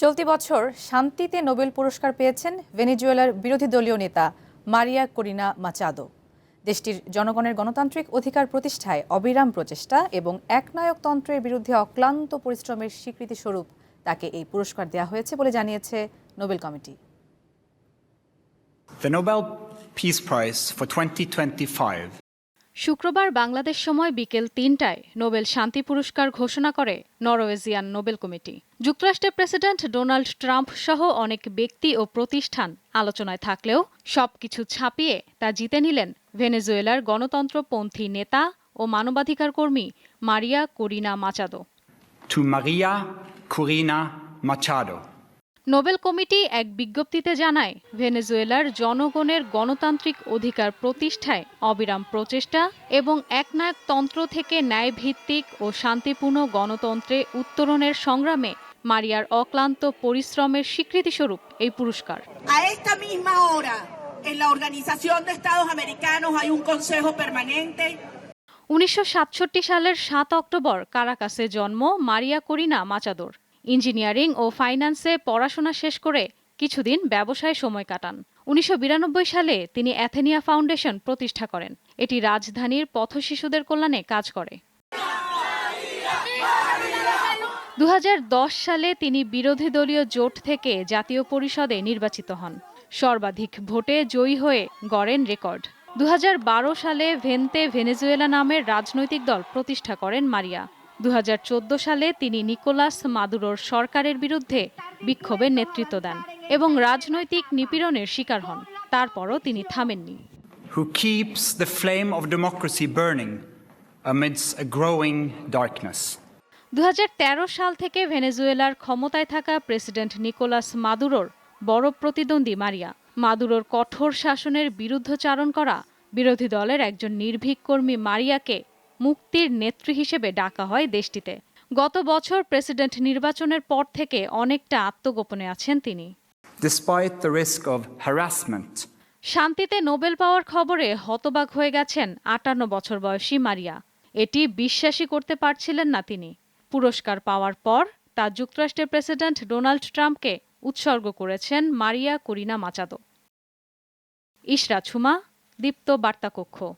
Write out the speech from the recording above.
চলতি বছর শান্তিতে নোবেল পুরস্কার পেয়েছেন ভেনিজুয়েলার বিরোধী দলীয় নেতা মারিয়া করিনা মাচাদো। দেশটির জনগণের গণতান্ত্রিক অধিকার প্রতিষ্ঠায় অবিরাম প্রচেষ্টা এবং একনায়কতন্ত্রের বিরুদ্ধে অক্লান্ত পরিশ্রমের স্বীকৃতিস্বরূপ তাকে এই পুরস্কার দেওয়া হয়েছে বলে জানিয়েছে Nobel committee. The Nobel Peace Prize for 2025 শুক্রবার বাংলাদেশ সময় বিকেল তিনটায় নোবেল শান্তি পুরস্কার ঘোষণা করে নরওয়েজিয়ান নোবেল কমিটি যুক্তরাষ্ট্রের প্রেসিডেন্ট ডোনাল্ড ট্রাম্প সহ অনেক ব্যক্তি ও প্রতিষ্ঠান আলোচনায় থাকলেও সবকিছু ছাপিয়ে তা জিতে নিলেন ভেনেজুয়েলার গণতন্ত্রপন্থী নেতা ও মানবাধিকার কর্মী Maria Corina Machado to Maria Corina. Nobel committee এক বিজ্ঞপ্তিতে জানায় ভেনেজুয়েলার জনগণের গণতান্ত্রিক অধিকার প্রতিষ্ঠায় অবিরাম প্রচেষ্টা এবং একনায়কতন্ত্র থেকে ন্যায়ভিত্তিক ও শান্তিপূর্ণ গণতন্ত্রে উত্তরণের সংগ্রামে মারিয়ার অক্লান্ত পরিশ্রমের স্বীকৃতিস্বরূপ এই পুরস্কার। উনিশশো সাতষট্টি সালের সাত অক্টোবর কারাকাসে জন্ম মারিয়া করিনা মাচাদোর। ইঞ্জিনিয়ারিং ও ফাইন্যান্সে পড়াশোনা শেষ করে কিছুদিন ব্যবসায় সময় কাটান। উনিশশো বিরানব্বই সালে তিনি অ্যাথেনিয়া ফাউন্ডেশন প্রতিষ্ঠা করেন। এটি রাজধানীর পথশিশুদের কল্যাণে কাজ করে। দু হাজার দশ সালে তিনি বিরোধী দলীয় জোট থেকে জাতীয় পরিষদে নির্বাচিত হন। সর্বাধিক ভোটে জয়ী হয়ে গড়েন রেকর্ড। দু হাজার বারো সালে ভেন্তে ভেনেজুয়েলা নামের রাজনৈতিক দল প্রতিষ্ঠা করেন মারিয়া। দু হাজার চোদ্দ সালে তিনি নিকোলাস মাদুরোর সরকারের বিরুদ্ধে বিক্ষোভের নেতৃত্ব দেন এবং রাজনৈতিক নিপীড়নের শিকার হন। তারপরও তিনি থামেননি। Who keeps the flame of democracy burning amidst a growing darkness. দু সাল থেকে ভেনেজুয়েলার ক্ষমতায় থাকা প্রেসিডেন্ট নিকোলাস মাদুরোর বড় প্রতিদ্বন্দ্বী মারিয়া। মাদুরোর কঠোর শাসনের বিরুদ্ধচারণ করা বিরোধী দলের একজন নির্ভীক কর্মী মারিয়াকে মুক্তির নেত্রী হিসেবে ডাকা হয় দেশটিতে। গত বছর প্রেসিডেন্ট নির্বাচনের পর থেকে অনেকটা আত্মগোপনে আছেন তিনি। শান্তিতে নোবেল পাওয়ার খবরে হতবাক হয়ে গেছেন আটান্ন বছর বয়সী মারিয়া। এটি বিশ্বাসই করতে পারছিলেন না তিনি। পুরস্কার পাওয়ার পর তা যুক্তরাষ্ট্রের প্রেসিডেন্ট ডোনাল্ড ট্রাম্পকে উৎসর্গ করেছেন মারিয়া করিনা মাচাদো ইশরা ছুমা দীপ্ত বার্তা কক্ষ